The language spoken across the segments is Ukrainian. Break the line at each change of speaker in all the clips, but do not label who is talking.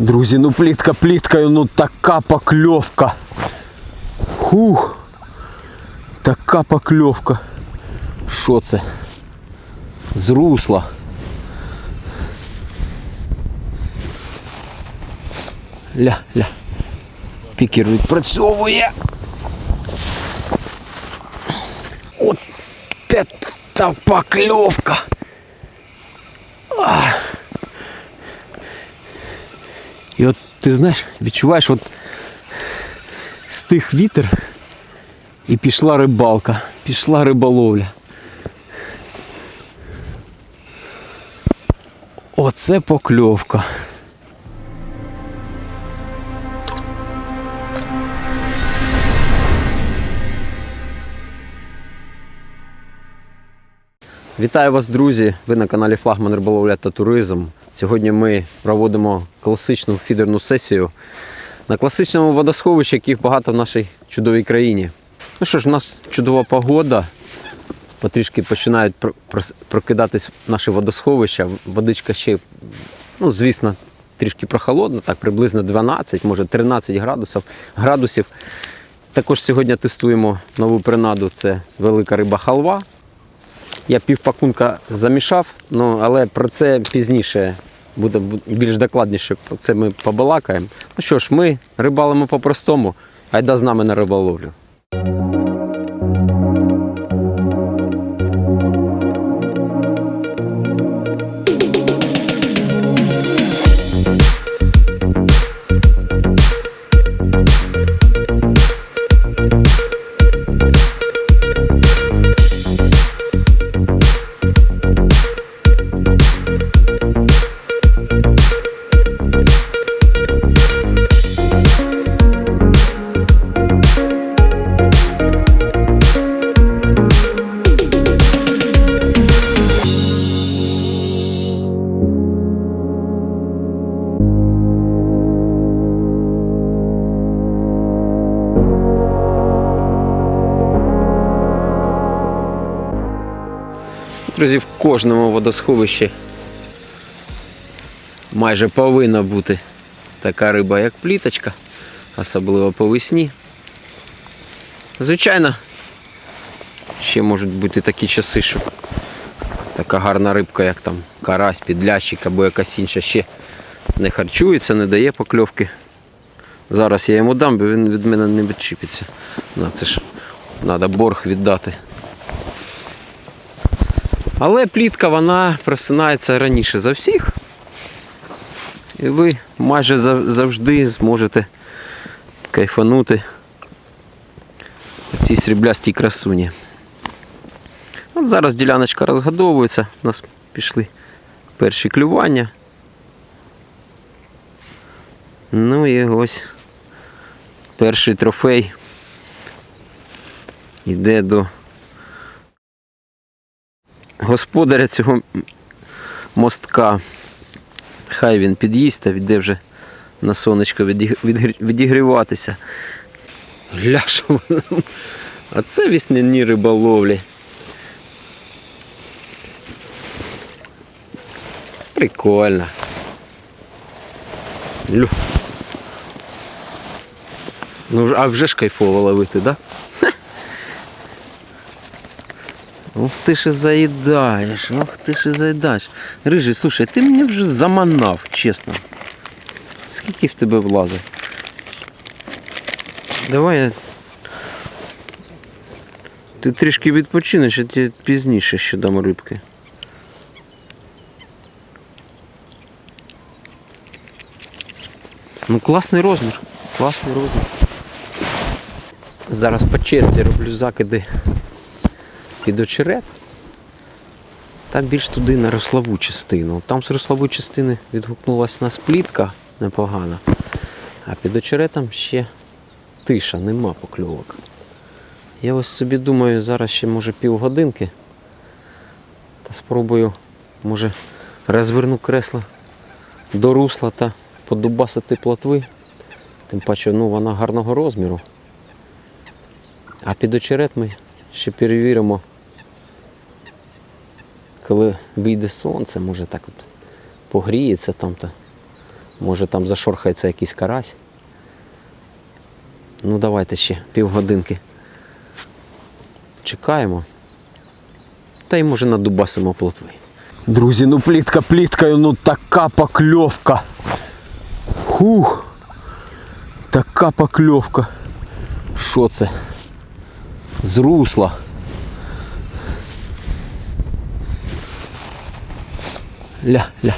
Друзі, ну плітка пліткою, ну така покльовка. Хух. Така покльовка. Що це? З. Ля, ля. Пікер відпрацьовує. От та покльовка. А. І от ти знаєш, відчуваєш, от стих вітер і пішла рибалка, пішла риболовля. Оце покльовка. Вітаю вас, друзі! Ви на каналі Флагман Риболовля та Туризм. Сьогодні ми проводимо класичну фідерну сесію на класичному водосховищі, яких багато в нашій чудовій країні. Ну що ж, у нас чудова погода. Потрішки починають прокидатись наші водосховища. Водичка ще, ну, звісно, трішки прохолодна, так приблизно 12, може 13 градусів. градусів. Також сьогодні тестуємо нову принаду. Це велика риба халва. Я півпакунка замішав, ну, але про це пізніше буде більш докладніше. Це ми побалакаємо. Ну що ж, ми рибалимо по-простому, айда з нами на риболовлю. Кожному водосховищі майже повинна бути така риба, як пліточка, особливо по весні. Звичайно, ще можуть бути такі часи, що така гарна рибка, як там карась, підлящик або якась інша ще не харчується, не дає покльовки. Зараз я йому дам, бо він від мене не відчіпиться. Це ж треба борг віддати. Але плітка вона просинається раніше за всіх. І ви майже завжди зможете кайфанути в цій сріблястій красуні. От зараз діляночка розгодовується, у нас пішли перші клювання. Ну і ось перший трофей йде до господаря цього мостка. Хай він під'їсть та йде вже на сонечко відігріватися. Воно. А це весняні риболовлі. Прикольно. Ну, а вже ж кайфово ловити, так? Да? Ух ти ж заїдаєш, ох ти ж заїдаєш. Рижий, слушай, ти мене вже заманав, чесно. Скільки в тебе влазить? Давай я. Ти трішки відпочинеш, я тебе пізніше ще дам рибки. Ну класний розмір. Класний розмір. Зараз по черзі роблю закиди під очерет. Та більш туди на рославу частину. Там з рославої частини відгукнулася нас плітка непогана. А під очеретом ще тиша, нема покльовок. Я ось собі думаю, зараз ще може півгодинки. Та спробую, може, розверну кресло до русла та подубасити плотви. Тим паче, ну, вона гарного розміру. А під очерет ми ще перевіримо, коли вийде сонце, може так от погріється там то Може там зашорхається якийсь карась. Ну давайте ще півгодинки. Чекаємо. Та й може надубасимо плотви. Друзі, ну плітка пліткою, ну така покльовка. Хух. Така покльовка. Що це? З русла. Ля, ля.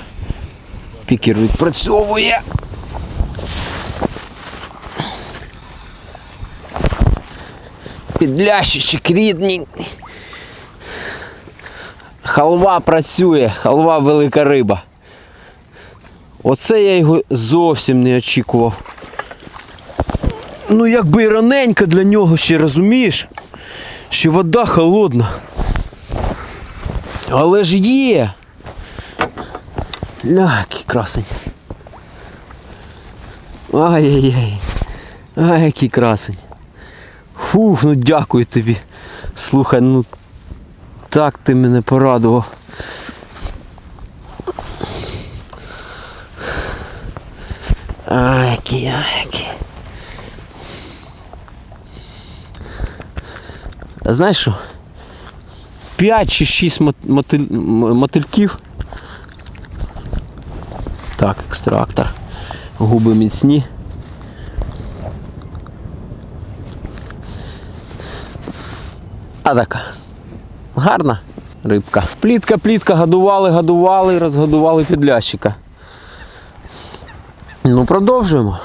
Пікер відпрацьовує. Підлящичок рідний. Халва працює, халва велика риба. Оце я його зовсім не очікував. Ну якби і раненько для нього ще розумієш, що вода холодна. Але ж є. Ля, який красень. Ай-яй-яй. Ай, який красень. Фух, ну дякую тобі. Слухай, ну так ти мене порадував. Ай, який, ай, який. А Знаєш що? 5 чи 6 мотиль... мотильків. Так, екстрактор. Губи міцні. А така. Гарна рибка. Плітка, плітка, годували, годували, розгодували підлящика. Ну, продовжуємо.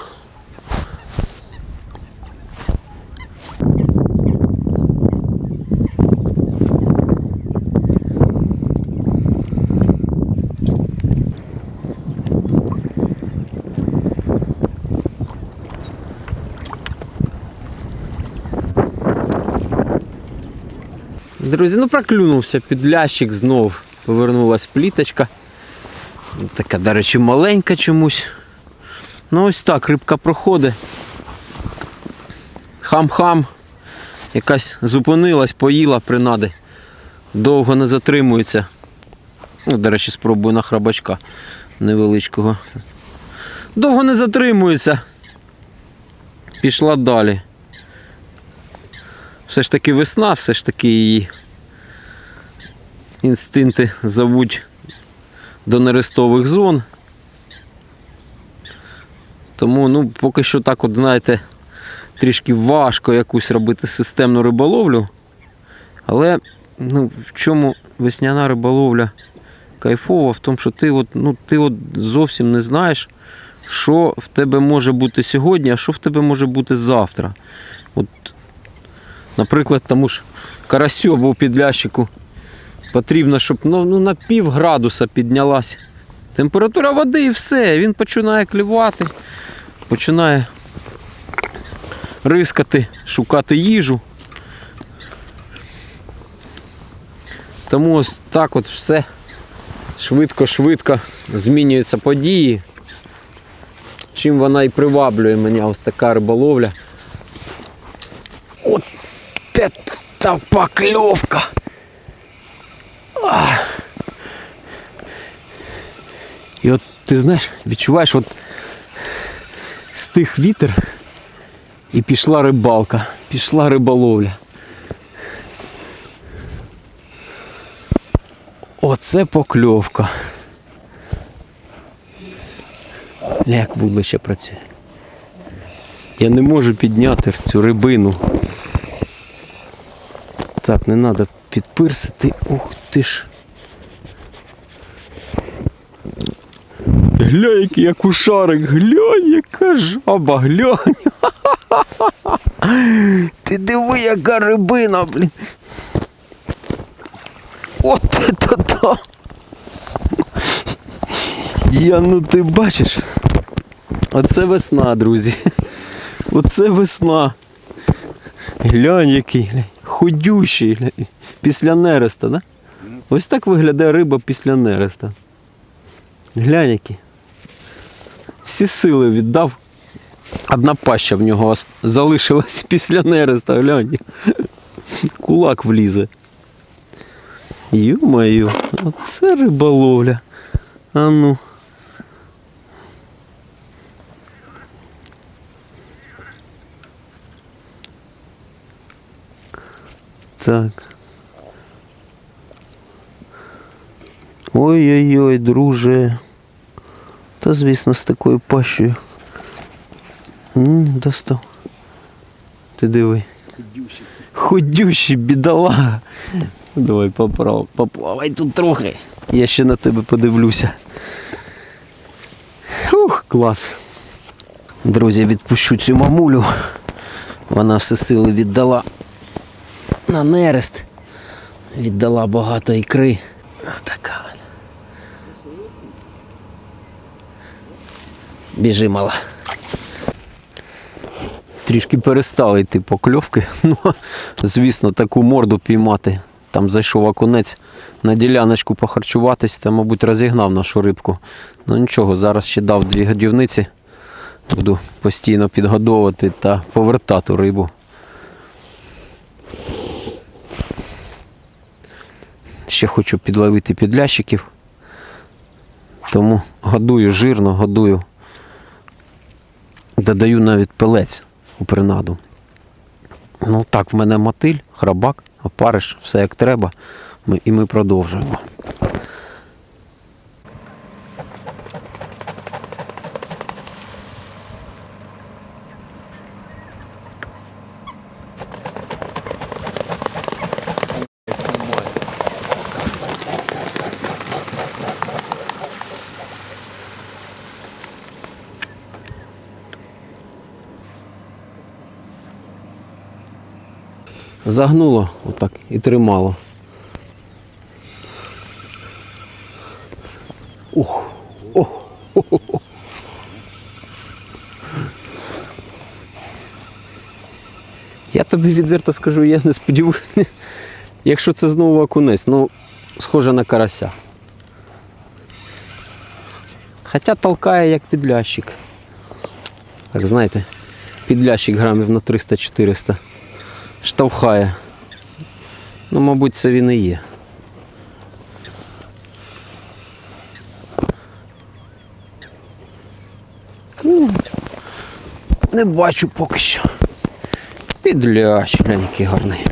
Друзі, ну проклюнувся підлящик знов. Повернулась пліточка. Така, до речі, маленька чомусь. Ну ось так, рибка проходить. Хам-хам. Якась зупинилась, поїла принади. Довго не затримується. Ну, до речі, спробую на храбачка невеличкого. Довго не затримується. Пішла далі. Все ж таки весна, все ж таки її інстинкти зовуть до нерестових зон. Тому, ну, поки що так, от, знаєте, трішки важко якусь робити системну риболовлю. Але ну, в чому весняна риболовля кайфова, в тому, що ти от, ну, ти от зовсім не знаєш, що в тебе може бути сьогодні, а що в тебе може бути завтра. От Наприклад, тому ж карасю підлящику потрібно, щоб ну, ну, на пів градуса піднялась температура води і все. Він починає клювати, починає рискати, шукати їжу. Тому ось так от все швидко-швидко змінюються події. Чим вона і приваблює мене ось така риболовля. От это поклевка. А. І от ти знаєш, відчуваєш, от стих вітер і пішла рибалка, пішла риболовля. Оце покльовка. Як вудлище працює. Я не можу підняти цю рибину. Так, не треба підпирсити. Ух ти ж. Глянь, який як ушарик, глянь, яка жаба, глянь. Ти диви, яка рибина, блін. От це то. Я, ну ти бачиш. Оце весна, друзі. Оце весна. Глянь який, глянь. Худющий. Після нереста, да? Ось так виглядає риба після нереста. Глянь який. Всі сили віддав. Одна паща в нього залишилась після нереста, глянь. Кулак влізе. Ю-маю, оце риболовля. А ну. Так. Ой-ой-ой, друже. Та звісно, з такою пащею. Достав. Ти диви. Худющий, бідолага. Давай поправ, поплавай тут трохи. Я ще на тебе подивлюся. Ух, клас. Друзі, відпущу цю мамулю. Вона все сили віддала на нерест. Віддала багато ікри. Така. Біжи, мала. Трішки перестали йти покльовки. Ну, звісно, таку морду піймати. Там зайшов окунець на діляночку похарчуватись та, мабуть, розігнав нашу рибку. Ну нічого, зараз ще дав дві годівниці. Буду постійно підгодовувати та повертати рибу. Ще хочу підловити підлящиків. Тому годую жирно, годую. Додаю навіть пелець у принаду. Ну так, в мене мотиль, храбак, опариш, все як треба. І ми продовжуємо. Загнуло отак і тримало. Ух. Ох. хо-хо-хо. Я тобі відверто скажу, я не сподіваюся, якщо це знову окунець, ну, схоже на карася. Хоча толкає як підлящик. Так знаєте, підлящик грамів на 300-400 штовхає. Ну, мабуть, це він і є. Ну, Не бачу поки що. Підлящ, глянь, який гарний.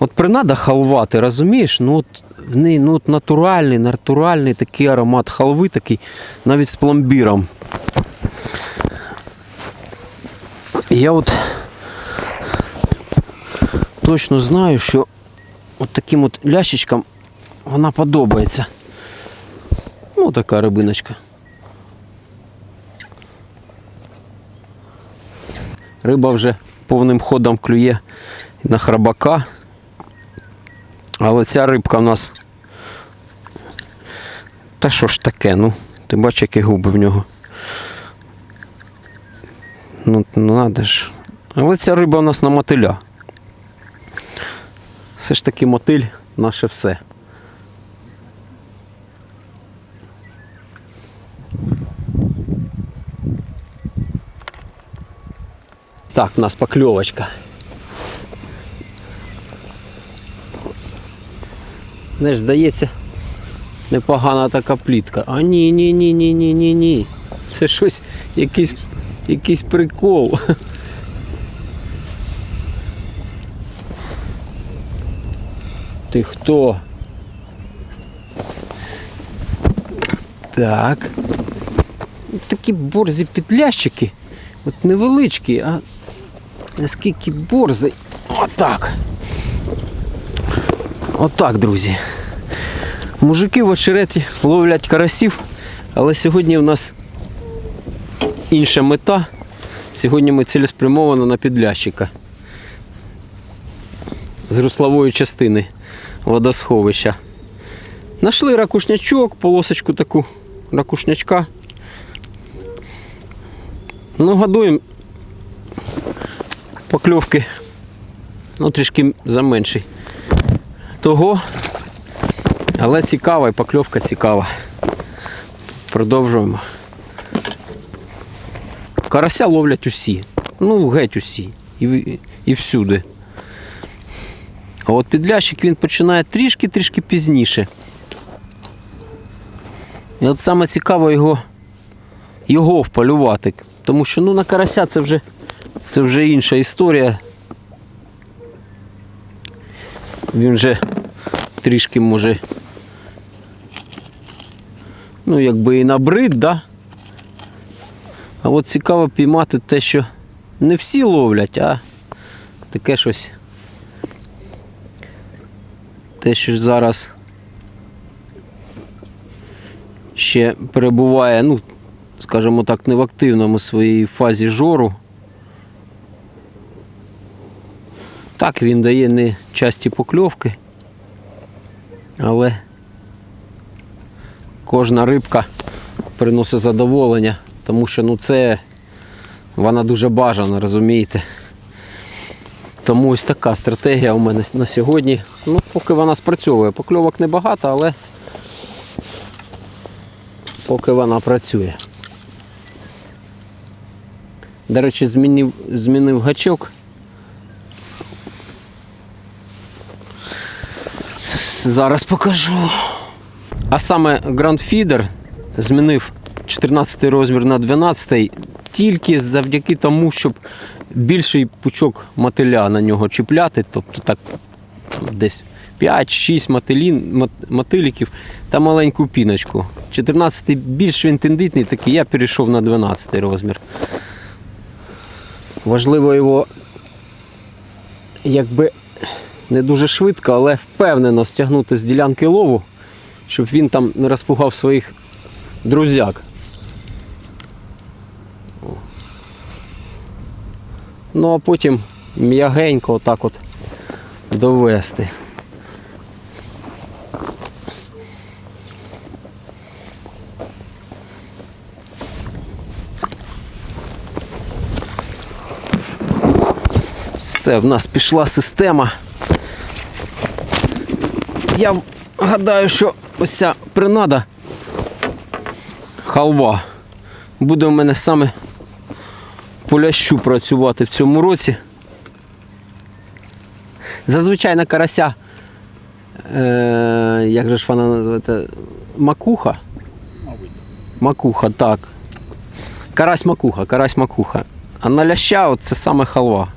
От принада халва, ти розумієш? Ну от в неї ну, от натуральний, натуральний такий аромат халви, такий, навіть з пломбіром. Я от точно знаю, що от таким от лящичкам вона подобається. Ну, така рибиночка. Риба вже повним ходом клює на храбака. Але ця рибка в нас. Та що ж таке, ну, ти бачиш, які губи в нього. Ну, ну надо ж. Але ця риба у нас на мотиля. Все ж таки мотиль наше все. Так, у нас покльовочка. Знаєш, здається, непогана така плітка. А ні, ні, ні, ні, ні, ні, ні. Це щось, якийсь, якийсь прикол. Ти хто? Так. Такі борзі підлящики. От невеличкі, а наскільки борзий. Отак. Отак, друзі. Мужики в очереті ловлять карасів, але сьогодні у нас інша мета. Сьогодні ми цілеспрямовано на підлящика з руслової частини водосховища. Нашли ракушнячок, полосочку таку ракушнячка. Ну, годуємо покльовки. Ну, трішки заменший. Того. Але цікава і покльовка цікава. Продовжуємо. Карася ловлять усі. Ну, геть усі. І, і всюди. А от підлящик він починає трішки-трішки пізніше. І от саме цікаво його, його вполювати. Тому що ну, на карася це вже, це вже інша історія. Він вже трішки може. Ну, якби і набрид, да? А от цікаво піймати те, що не всі ловлять, а таке щось. Те, що зараз ще перебуває, ну, скажімо так, не в активному своїй фазі жору. Так, він дає не часті покльовки, але кожна рибка приносить задоволення, тому що ну, це вона дуже бажана, розумієте. Тому ось така стратегія у мене на сьогодні. Ну, поки вона спрацьовує. Покльовок небагато, але поки вона працює. До речі, змінив, змінив гачок. Зараз покажу. А саме Grand Feeder змінив 14 розмір на 12 тільки завдяки тому, щоб більший пучок мотиля на нього чіпляти, тобто так десь 5-6 мотилін, мот- мотиліків та маленьку піночку. 14-й більш він тендитний, такий я перейшов на 12 розмір. Важливо його якби не дуже швидко, але впевнено стягнути з ділянки лову, щоб він там не розпугав своїх друзяк. Ну а потім м'ягенько отак от довести. Все, в нас пішла система. Я гадаю, що ось ця принада халва буде у мене саме по лящу працювати в цьому році. Зазвичай на карася, е, як же ж вона називається? Макуха? Макуха, так. Карась макуха, карась макуха. А на ляща от це саме халва.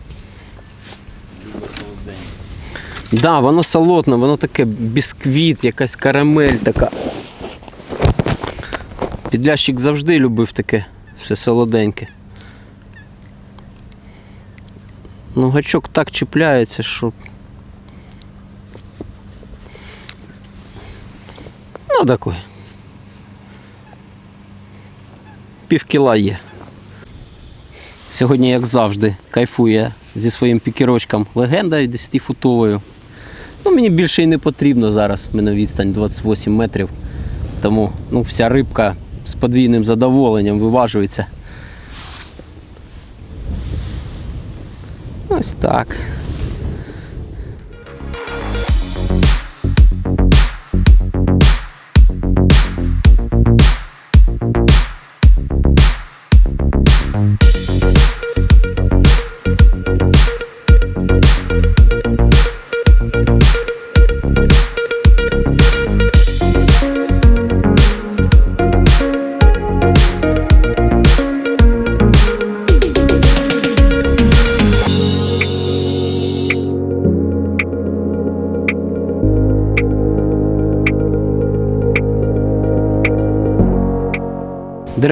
Да, воно солодне, воно таке бісквіт, якась карамель така. Підлящик завжди любив таке все солоденьке. Ну, гачок так чіпляється, що. Ну, такой. Пів кіла є. Сьогодні, як завжди, кайфує зі своїм пікірочком легендою 10-футовою. Ну, мені більше і не потрібно зараз. У мене відстань 28 метрів. Тому ну, вся рибка з подвійним задоволенням виважується. Ось так.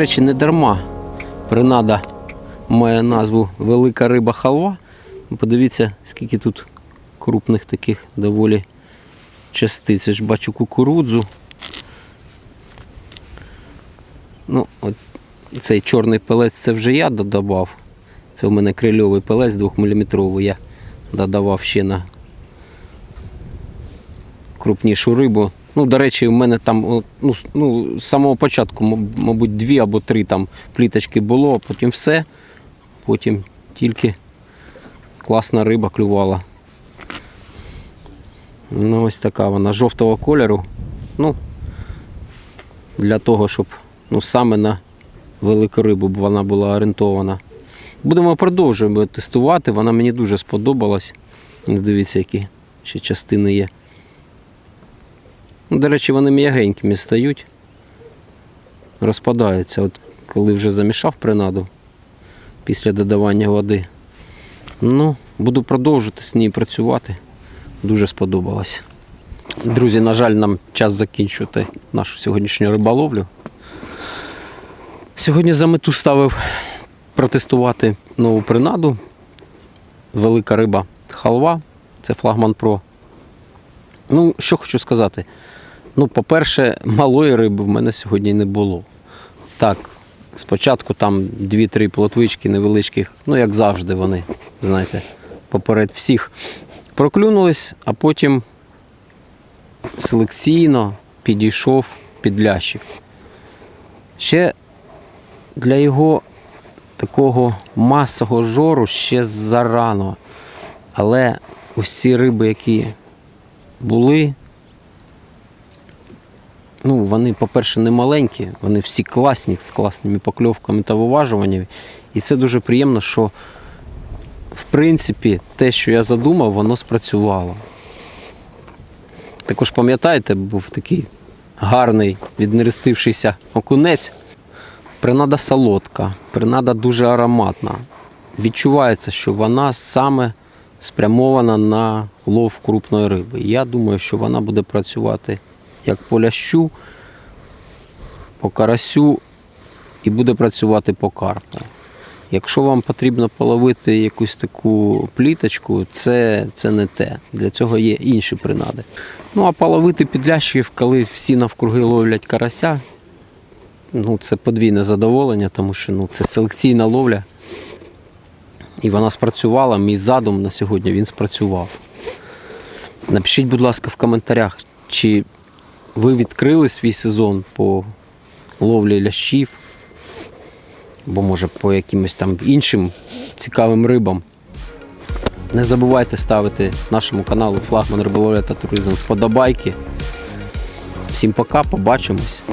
Речі, не дарма принада має назву Велика риба халва. Ну, Подивіться, скільки тут крупних таких доволі частиць. Я ж бачу кукурудзу. Ну, от цей чорний пелець це вже я додавав. Це в мене крильовий пелець 2-мм. Я додавав ще на крупнішу рибу. Ну, до речі, в мене там ну, ну, з самого початку, мабуть, дві або три там пліточки було, а потім все. Потім тільки класна риба клювала. Ну, ось така вона жовтого кольору. Ну, для того, щоб ну, саме на велику рибу вона була орієнтована. Будемо продовжувати тестувати. Вона мені дуже сподобалась. Дивіться, які ще частини є. Ну, До речі, вони м'ягенькими стають, розпадаються, от коли вже замішав принаду після додавання води. Ну, буду продовжувати з нею працювати. дуже сподобалось. Друзі, на жаль, нам час закінчувати нашу сьогоднішню риболовлю. Сьогодні за мету ставив протестувати нову принаду. Велика риба халва, це флагман Про. Ну, що хочу сказати. Ну, по-перше, малої риби в мене сьогодні не було. Так, спочатку там 2-3 плотвички невеличких, ну, як завжди, вони, знаєте, поперед всіх проклюнулись, а потім селекційно підійшов підлящик. Ще для його такого масового жору ще зарано. Але ці риби, які були, ну, вони, по-перше, не маленькі, вони всі класні, з класними покльовками та виважуваннями. І це дуже приємно, що в принципі те, що я задумав, воно спрацювало. Також пам'ятаєте, був такий гарний віднерестившийся окунець. Принада солодка, принада дуже ароматна. Відчувається, що вона саме спрямована на лов крупної риби. Я думаю, що вона буде працювати як по лящу, по карасю і буде працювати по карпу. Якщо вам потрібно половити якусь таку пліточку, це, це не те. Для цього є інші принади. Ну а половити підлящиків, коли всі навкруги ловлять карася, ну, це подвійне задоволення, тому що ну, це селекційна ловля. І вона спрацювала. Мій задум на сьогодні він спрацював. Напишіть, будь ласка, в коментарях, чи ви відкрили свій сезон по ловлі лящів, або може по якимось там іншим цікавим рибам. Не забувайте ставити нашому каналу Флагман Риболовля та Туризм вподобайки. Всім пока, побачимось.